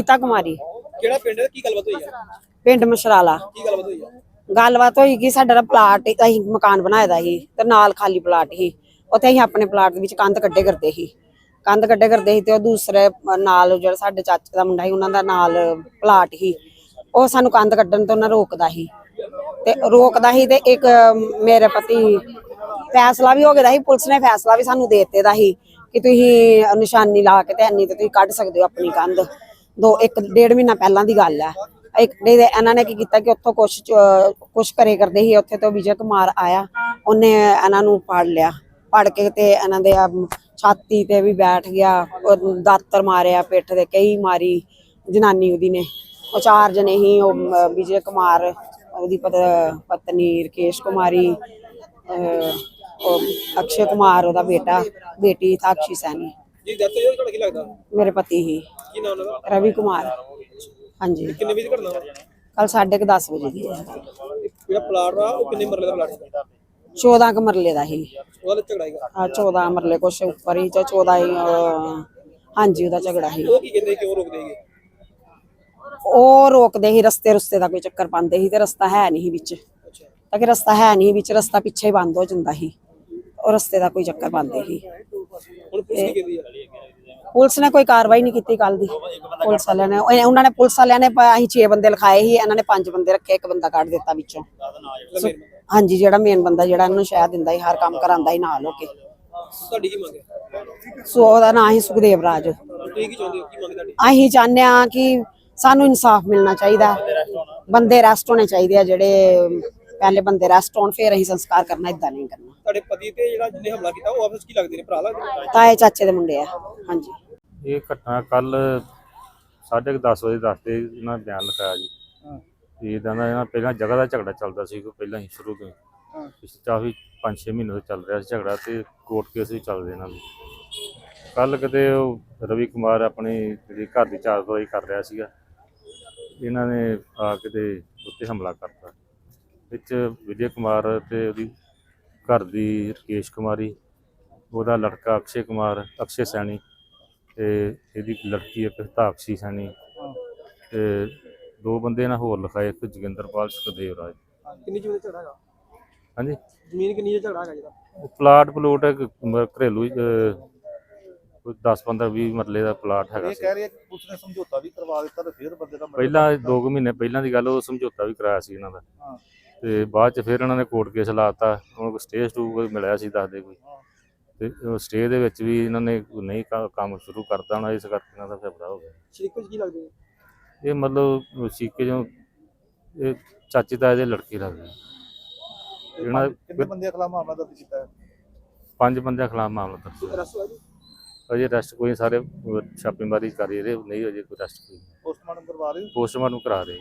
ਸੁਖਮਿਤਾ ਕੁਮਾਰੀ। ਕਿਹੜਾ ਪਿੰਡ ਹੈ? ਕੀ ਗੱਲਬਾਤ ਹੋਈ ਆ ਪਿੰਡ ਮਸ਼ਰਾਲਾ। ਕੀ ਗੱਲਬਾਤ ਹੋਈ ਆ ਗੱਲਬਾਤ ਹੋਈ ਕਿ ਸਾਡਾ ਨਾ ਪਲਾਟ ਅਸੀਂ ਮਕਾਨ ਬਣਾਇਆ ਦਾ ਸੀ ਤੇ ਨਾਲ ਖਾਲੀ ਪਲਾਟ ਸੀ। ਉੱਥੇ ਅਸੀਂ ਆਪਣੇ ਪਲਾਟ ਦੇ ਵਿੱਚ ਕੰਧ ਕੱਢੇ ਕਰਦੇ ਸੀ। ਕੰਧ ਕੱਢੇ ਕਰਦੇ ਸੀ ਤੇ ਉਹ ਦੂਸਰੇ ਨਾਲ ਜਿਹੜਾ ਸਾਡੇ ਚਾਚੇ ਦਾ ਮੁੰਡਾ ਸੀ ਉਹਨਾਂ ਦਾ ਨਾਲ ਪਲਾਟ ਸੀ। ਉਹ ਸਾਨੂੰ ਕੰਧ ਕੱਢਣ ਤੋਂ ਨਾ ਰੋਕਦਾ ਸੀ। ਤੇ ਰੋਕਦਾ ਸੀ ਤੇ ਇੱਕ ਮੇਰੇ ਪਤੀ ਫੈਸਲਾ ਵੀ ਹੋ ਗਿਆ ਸੀ ਪੁਲਿਸ ਨੇ ਫੈਸਲਾ ਵੀ ਸਾਨੂੰ ਦੇ ਦਿੱਤੇ ਦਾ ਸੀ ਕਿ ਤੁਸੀਂ ਨਿਸ਼ਾਨੀ ਲਾ ਕੇ ਤੇ ਇੰਨੀ ਤੇ ਤੁਸੀਂ ਕੱਢ ਸਕਦੇ ਹੋ ਆਪਣੀ ਕੰਧ। ਦੋ ਇੱਕ ਡੇਢ ਮਹੀਨਾ ਪਹਿਲਾਂ ਦੀ ਗੱਲ ਹੈ ਇੱਕ ਦੇ ਦੇ ਇਹਨਾਂ ਨੇ ਕੀ ਕੀਤਾ ਕਿ ਉੱਥੋਂ ਕੁਛ ਕੁਛ ਕਰੇ ਕਰਦੇ ਸੀ ਉੱਥੇ ਤੋਂ ਵਿਜੇ ਕੁਮਾਰ ਆਇਆ। ਉਹਨੇ ਇਹਨਾਂ ਨੂੰ ਫੜ ਲਿਆ। ਫੜ ਕੇ ਤੇ ਇਹਨਾਂ ਦੇ ਛਾਤੀ ਤੇ ਵੀ ਬੈਠ ਗਿਆ ਦਾਤਰ ਮਾਰਿਆ ਪਿੱਠ ਤੇ ਕਈ ਮਾਰੀ ਜਨਾਨੀ ਉਹਦੀ ਨੇ। ਉਹ ਚਾਰ ਜਣੇ ਹੀ ਉਹ ਵਿਜੇ ਕੁਮਾਰ ਉਹਦੀ ਪਤ- ਪਤਨੀ ਰਕੇਸ਼ ਕੁਮਾਰੀ ਉਹ ਅਕਸ਼ੇ ਕੁਮਾਰ ਉਹਦਾ ਬੇਟਾ ਬੇਟੀ ਸਾਕਸ਼ੀ ਸੈਣੀ। ਜੀ ਦੱਸ ਹੋਈ ਤੁਹਾਡਾ ਕੀ ਲੱਗਦਾ? ਮੇਰੇ ਪਤੀ ਹੀ। ਕੀ ਨਾਮ ਉਹਨਾਂ ਦਾ ਰਵੀ ਕੁਮਾਰ। ਹਾਂਜੀ। ਕਿੰਨੇ ਵਜੇ ਘਟਨਾ ਵਾ? ਕੱਲ 10:30 ਵਜੇ ਦੀ ਹੈ। ਜਿਹੜਾ ਪਲਾਟ ਆ ਉਹ ਕਿੰਨੇ ਮਰਲੇ ਦਾ ਪਲਾਟ ਹੈ 14 ਕੁ ਮਰਲੇ ਦਾ ਹੀ ਉਹਦਾ ਝਗੜਾ ਹੈਗਾ ਆ। 14 ਮਰਲੇ ਕੁਛ ਉੱਪਰ ਹੀ ਜਾਂ 14 ਹੀ ਅਹ, ਹਾਂਜੀ ਉਹਦਾ ਝਗੜਾ ਹੀ ਉਹ ਕੀ ਕਹਿੰਦੇ ਕਿਉਂ ਰੋਕਦੇ ਹੈਗੇ ਉਹ ਰੋਕਦੇ ਸੀ ਰਸਤੇ ਰਸਤੇ ਦਾ ਕੋਈ ਚੱਕਰ ਪਾਉਂਦੇ ਸੀ ਤੇ ਰਸਤਾ ਹੈ ਨਹੀਂ ਸੀ ਵਿੱਚ। ਅੱਛਾ। ਤਾਂ ਕਿ ਰਸਤਾ ਹੈ ਨਹੀਂ ਵਿੱਚ ਰਸਤਾ ਪਿੱਛੇ ਹੀ ਬੰਦ ਹੋ ਜਾਂਦਾ ਸੀ। ਉਹ ਰਸਤੇ ਦਾ ਕੋਈ ਚੱਕਰ ਪਾਉਂਦੇ ਸੀ। ਹੁਣ ਪੁਲਿਸ ਕੀ ਕਹਿੰਦੀ ਆ? ਪੁਲਿਸ ਨੇ ਕੋਈ ਕਾਰਵਾਈ ਨਹੀਂ ਕੀਤੀ ਕੱਲ ਦੀ। ਪੁਲਿਸ ਵਾਲਿਆਂ ਨੇ ਉਹ- ਉਹਨਾਂ ਨੇ ਪੁਲਿਸ ਵਾਲਿਆਂ ਨੇ ਪ- ਅਸੀਂ 6 ਬੰਦੇ ਲਿਖਾਏ ਸੀ ਇਹਨਾਂ ਨੇ 5 ਬੰਦੇ ਰੱਖੇ ਇੱਕ ਬੰਦਾ ਕੱਢ ਦਿੱਤਾ ਵਿੱਚੋਂ। ਹਾਂਜੀ ਜਿਹੜਾ ਮੇਨ ਬੰਦਾ ਜਿਹੜਾ ਇਹਨੂੰ ਸ਼ਾਇਦ ਦਿੰਦਾ ਸੀ ਹਰ ਕੰਮ ਕਰਾਂਦਾ ਸੀ ਨਾਲ ਹੋ ਕੇ। ਤੁਹਾਡੀ ਕੀ ਮੰਗ ਹੈ? ਸੋ ਉਹਦਾ ਨਾਂ ਹੀ ਸੁਖਦੇਵ ਰਾਜ। ਤੁਸੀਂ ਕੀ ਚਾਹੁੰਦੇ ਹੋ? ਕੀ ਮੰਗ ਤੁਹਾਡੀ? ਅਸੀਂ ਚਾਹੁੰਦੇ ਆ ਕਿ ਸਾਨੂੰ ਇਨਸਾਫ ਮਿਲਣਾ ਚਾਹੀਦਾ। ਬੰਦੇ ਅਰੈਸਟ ਹੋਣੇ ਚਾਹੀਦੇ ਆ ਜਿਹੜੇ ਪਹਿਲੇ ਬੰਦੇ ਅਰੈਸਟ ਹੋਣ ਫਿਰ ਅਸੀਂ ਸੰਸਕਾਰ ਕਰਨਾ ਇਦਾਂ ਨਹੀਂ ਕਰਨਾ। ਤੁਹਾਡੇ ਪਤੀ ਤੇ ਜਿਹੜਾ ਜਿਹਨੇ ਹਮਲਾ ਕੀਤਾ ਉਹ ਆਪਸ ਕੀ ਲੱਗਦੇ ਨੇ ਭਰਾ ਲੱਗਦੇ ਨੇ? ਤਾਏ ਚਾਚੇ ਦੇ ਮੁੰਡੇ ਆ ਹਾਂਜੀ। ਇਹ ਘਟਨਾ ਕੱਲ 10:30 ਵਜੇ ਦੱਸਦੇ ਇਹਨਾਂ ਬਿਆਨ ਲਿਖਾਇਆ ਜੀ। ਤੇ ਇਦਾਂ ਦਾ ਇਹਨਾਂ ਪਹਿਲਾਂ ਜਗ੍ਹਾ ਦਾ ਝਗੜਾ ਚੱਲਦਾ ਸੀ ਕੋਈ ਪਹਿਲਾਂ ਹੀ ਸ਼ੁਰੂ ਤੋਂ ਪਿਛਲੇ ਕਾਫੀ 5-6 ਮਹੀਨੇ ਤੋਂ ਚੱਲ ਰਿਹਾ ਸੀ ਝਗੜਾ ਤੇ ਕੋਰਟ ਕੇਸ ਵੀ ਚੱਲਦੇ ਇਹਨਾਂ ਦੇ। ਕੱਲ ਕਿਤੇ ਉਹ ਰਵੀ ਕੁਮਾਰ ਆਪਣੀ ਜਿਹੜੀ ਘਰ ਦੀ ਚਾਰ ਦਵਾਈ ਕਰ ਰਿਹਾ ਸੀਗਾ ਇਹਨਾਂ ਨੇ ਆ ਕਿਤੇ ਉੱਤੇ ਹਮਲਾ ਕਰਤਾ। ਵਿੱਚ ਵਿਜੇ ਕੁਮਾਰ ਤੇ ਉਹਦੀ ਘਰ ਦੀ ਰਕੇਸ਼ ਕੁਮਾਰੀ ਉਹਦਾ ਲੜਕਾ ਅਕਸ਼ੇ ਕੁਮਾਰ ਅਕਸ਼ੇ ਸੈਣੀ ਤੇ ਇਹਦੀ ਲੜਕੀ ਇੱਕ ਤਾਕਸ਼ੀ ਸੈਣੀ ਤੇ ਦੋ ਬੰਦੇ ਨਾਲ ਹੋਰ ਲਿਖਾਏ ਇੱਕ ਜੋਗਿੰਦਰਪਾਲ ਸੁਖਦੇਵ ਰਾਜ। ਕਿੰਨੀ ਜ਼ਮੀਨ ਦਾ ਝਗੜਾ ਹੈਗਾ? ਹਾਂਜੀ? ਜ਼ਮੀਨ ਕਿੰਨੀ ਦਾ ਝਗੜਾ ਹੈਗਾ ਜਿਹੜਾ ਪਲਾਟ ਪਲੂਟ ਘਰੇਲੂ ਹੀ, ਅਹ, ਕੋਈ 10 15 20 ਮਰਲੇ ਦਾ ਪਲਾਟ ਹੈਗਾ ਇਹ ਸੀ। ਕਹਿ ਰਹੇ ਕਿ ਪੁਲਿਸ ਨੇ ਸਮਝੌਤਾ ਵੀ ਕਰਵਾ ਦਿੱਤਾ ਤੇ ਫਿਰ ਬੰਦੇ ਦਾ ਪਹਿਲਾਂ 2 ਮਹੀਨੇ ਪਹਿਲਾਂ ਦੀ ਗੱਲ ਉਹ ਸਮਝੌਤਾ ਵੀ ਕਰਾਇਆ ਸੀ ਇਹਨਾਂ ਦਾ। ਹਾਂ। ਤੇ ਬਾਅਦ ਚ ਫਿਰ ਇਹਨਾਂ ਨੇ ਕੋਰਟ ਕੇਸ ਲਾਤਾ ਉਹਨਾਂ ਕੋਲ ਸਟੇ ਸਟੂ ਕੋਈ ਮਿਲਿਆ ਸੀ ਦੱਸਦੇ ਕੋਈ। ਤੇ ਉਹ ਸਟੇ ਦੇ ਵਿੱਚ ਵੀ ਇਹਨਾਂ ਨੇ ਨਹੀਂ ਕੰਮ ਸ਼ੁਰੂ ਕਰਤਾ ਹੋਣਾ ਇਸ ਕਰਕੇ ਇਹਨਾਂ ਦਾ ਫੈਸਲਾ ਹੋ ਗਿਆ। ਸ਼ਰੀਕੋ ਕੀ ਲੱਗਦੇ ਇਹ ਮਤਲਬ ਸੀਕੇ ਜੋ ਇਹ ਚਾਚੀ ਤਾਏ ਦੇ ਲੜਕੀ ਲੱਗਦੀ ਇਹਨਾਂ ਕਿੰਨੇ ਬੰਦੇ ਖਿਲਾਫ ਮਾਮਲਾ ਦਰਜ ਕੀਤਾ ਪੰਜ ਬੰਦਿਆਂ ਖਿਲਾਫ ਮਾਮਲਾ ਦਰਜ ਅਜੇ ਅਰੈਸਟ ਕੋਈ ਸਾਰੇ ਛਾਪੇਮਾਰੀ ਕਰ ਰਹੇ ਨਹੀਂ ਅਜੇ ਕੋਈ ਅਰੈਸਟ ਕੋਈ ਪੋਸਟਮਾਰਟਮ ਕਰਵਾ ਰਹੇ ਪੋਸਟਮਾਰਟਮ ਕਰਾ ਰਹੇ।